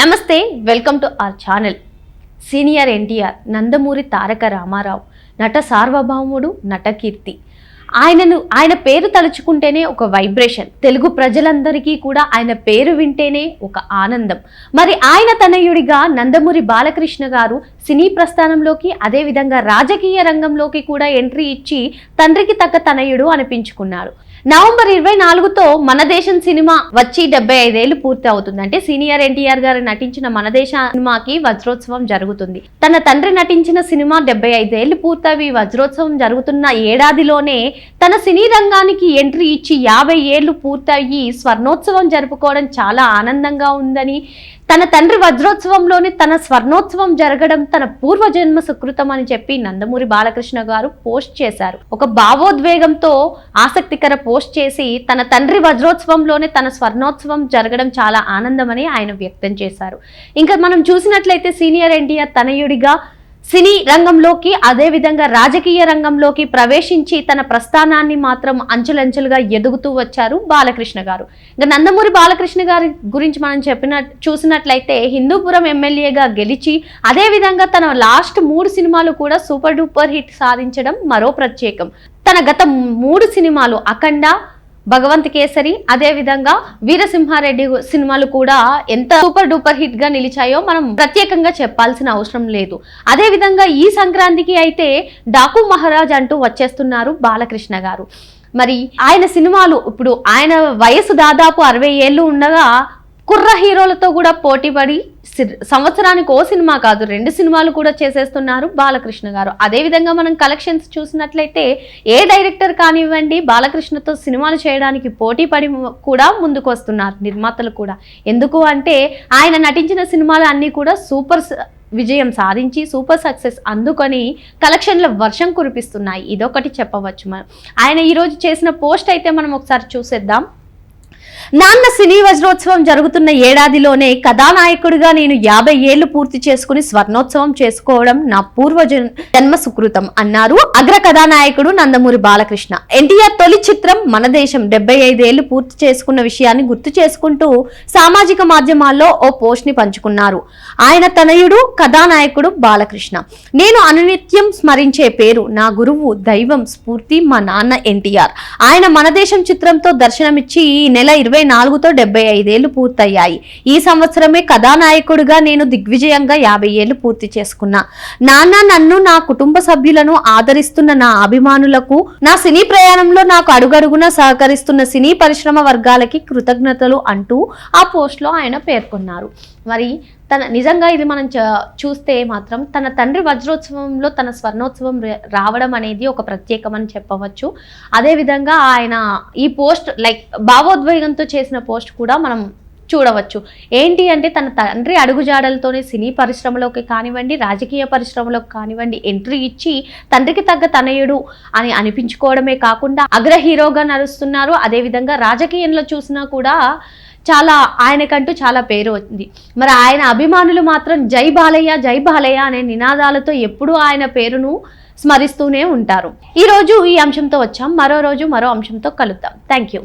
నమస్తే welcome to our channel. Senior NTR Nandamuri Taraka Ramarao నట సార్వభౌముడు నటకీర్తి ఆయనను ఆయన పేరు తలుచుకుంటేనే ఒక వైబ్రేషన్. తెలుగు ప్రజలందరికీ కూడా ఆయన పేరు వింటేనే ఒక ఆనందం. మరి ఆయన తనయుడిగా నందమూరి బాలకృష్ణ గారు సినీ ప్రస్థానంలోకి అదేవిధంగా రాజకీయ రంగంలోకి కూడా ఎంట్రీ ఇచ్చి తండ్రికి తగ్గ తనయుడు అనిపించుకున్నారు. నవంబర్ ఇరవై నాలుగుతో మన దేశం సినిమా వచ్చి డెబ్బై ఐదేళ్ళు పూర్తి అవుతుంది అంటే సీనియర్ ఎన్టీఆర్ గారు నటించిన మన దేశ సినిమాకి వజ్రోత్సవం జరుగుతుంది. తన తండ్రి నటించిన సినిమా డెబ్బై ఐదేళ్ళు పూర్తవి. వజ్రోత్సవం జరుగుతున్న ఏడాదిలోనే తన సినీ రంగానికి ఎంట్రీ ఇచ్చి యాభై ఏళ్ళు పూర్తయ్యి స్వర్ణోత్సవం జరుపుకోవడం చాలా ఆనందంగా ఉందని తన తండ్రి వజ్రోత్సవంలోనే తన స్వర్ణోత్సవం జరగడం తన పూర్వజన్మ సుకృతం అని చెప్పి నందమూరి బాలకృష్ణ గారు పోస్ట్ చేశారు. ఒక భావోద్వేగంతో ఆసక్తికర పోస్ట్ చేసి తన తండ్రి వజ్రోత్సవంలోనే తన స్వర్ణోత్సవం జరగడం చాలా ఆనందమని ఆయన వ్యక్తం చేశారు. ఇంకా మనం చూసినట్లయితే సీనియర్ ఎన్టీఆర్ తనయుడిగా సినీ రంగంలోకి అదే విధంగా రాజకీయ రంగంలోకి ప్రవేశించి తన ప్రస్థానాన్ని మాత్రం అంచెలంచెలుగా ఎదుగుతూ వచ్చారు బాలకృష్ణ గారు. ఇంకా నందమూరి బాలకృష్ణ గారి గురించి మనం చెప్పిన చూసినట్లయితే హిందూపురం ఎమ్మెల్యేగా గెలిచి అదే విధంగా తన లాస్ట్ మూడు సినిమాలు కూడా సూపర్ డూపర్ హిట్ సాధించడం మరో ప్రత్యేకం. తన గత మూడు సినిమాలు అఖండ భగవంత్ కేసరి అదే విధంగా వీరసింహారెడ్డి సినిమాలు కూడా ఎంత సూపర్ డూపర్ హిట్గా నిలిచాయో మనం ప్రత్యేకంగా చెప్పాల్సిన అవసరం లేదు. అదేవిధంగా ఈ సంక్రాంతికి అయితే డాకు మహారాజ్ అంటూ వచ్చేస్తున్నారు బాలకృష్ణ గారు. మరి ఆయన సినిమాలు ఇప్పుడు ఆయన వయసు దాదాపు అరవై ఏళ్ళు ఉండగా కుర్ర హీరోలతో కూడా పోటీపడి సి- సంవత్సరానికి ఓ సినిమా కాదు రెండు సినిమాలు కూడా చేసేస్తున్నారు బాలకృష్ణ గారు. అదే విధంగా మనం కలెక్షన్స్ చూసినట్లయితే ఏ డైరెక్టర్ కానివ్వండి బాలకృష్ణతో సినిమాలు చేయడానికి పోటీ పడి కూడా ముందుకు వస్తున్నారు నిర్మాతలు కూడా. ఎందుకు అంటే ఆయన నటించిన సినిమాలు అన్నీ కూడా సూపర్ విజయం సాధించి సూపర్ సక్సెస్ అందుకొని కలెక్షన్ల వర్షం కురిపిస్తున్నాయి. ఇదొకటి చెప్పవచ్చు మనం ఆయన ఈరోజు చేసిన పోస్ట్ అయితే మనం ఒకసారి చూసేద్దాం. నాన్న సినీ వజ్రోత్సవం జరుగుతున్న ఏడాదిలోనే కథానాయకుడిగా నేను యాభై ఏళ్ళు పూర్తి చేసుకుని స్వర్ణోత్సవం చేసుకోవడం నా పూర్వ జన్- జన్మ సుకృతం అన్నారు అగ్ర కథానాయకుడు నందమూరి బాలకృష్ణ. ఎన్టీఆర్ తొలి చిత్రం మన దేశం డెబ్బై ఐదేళ్ళు పూర్తి చేసుకున్న విషయాన్ని గుర్తు చేసుకుంటూ సామాజిక మాధ్యమాల్లో ఓ పోస్ట్ని పంచుకున్నారు. ఆయన తనయుడు కథానాయకుడు బాలకృష్ణ. నేను అనునిత్యం స్మరించే పేరు నా గురువు దైవం స్ఫూర్తి మా నాన్న ఎన్టీఆర్. ఆయన మన దేశం చిత్రంతో దర్శనమిచ్చి ఈ నెల ఇరవై నాలుగుతో డెబ్బై ఐదేళ్ళు పూర్తయ్యాయి. ఈ సంవత్సరమే కథానాయకుడిగా నేను దిగ్విజయంగా యాభై ఏళ్ళు పూర్తి చేసుకున్నా. నాన్న నన్ను నా కుటుంబ సభ్యులను ఆదరిస్తున్న నా అభిమానులకు నా సినీ ప్రయాణంలో నాకు అడుగడుగున సహకరిస్తున్న సినీ పరిశ్రమ వర్గాలకి కృతజ్ఞతలు అంటూ ఆ పోస్ట్లో ఆయన పేర్కొన్నారు. మరి తన నిజంగా ఇది మనం చ- చూస్తే మాత్రం తన తండ్రి వజ్రోత్సవంలో తన స్వర్ణోత్సవం రావడం అనేది ఒక ప్రత్యేకమని చెప్పవచ్చు. అదేవిధంగా ఆయన ఈ పోస్ట్ లైక్ భావోద్వేగంతో చేసిన పోస్ట్ కూడా మనం చూడవచ్చు. ఏంటి అంటే తన తండ్రి అడుగుజాడలతోనే సినీ పరిశ్రమలోకి కానివ్వండి రాజకీయ పరిశ్రమలోకి కానివ్వండి ఎంట్రీ ఇచ్చి తండ్రికి తగ్గ తనయుడు అని అనిపించుకోవడమే కాకుండా అగ్ర హీరోగా నడుస్తున్నారు. అదేవిధంగా రాజకీయంలో చూసినా కూడా చాలా ఆయనకంటూ చాలా పేరు ఉంది మరి ఆయన అభిమానులు మాత్రం జై బాలయ్య జై బాలయ్య అనే నినాదాలతో ఎప్పుడూ ఆయన పేరును స్మరిస్తూనే ఉంటారు. ఈ రోజు ఈ అంశంతో వచ్చాం. మరో రోజు మరో అంశంతో కలుద్దాం. Thank you